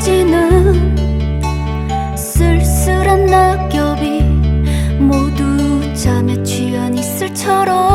떨어지는 쓸쓸한 낙엽이 모두 잠에 취한 이슬처럼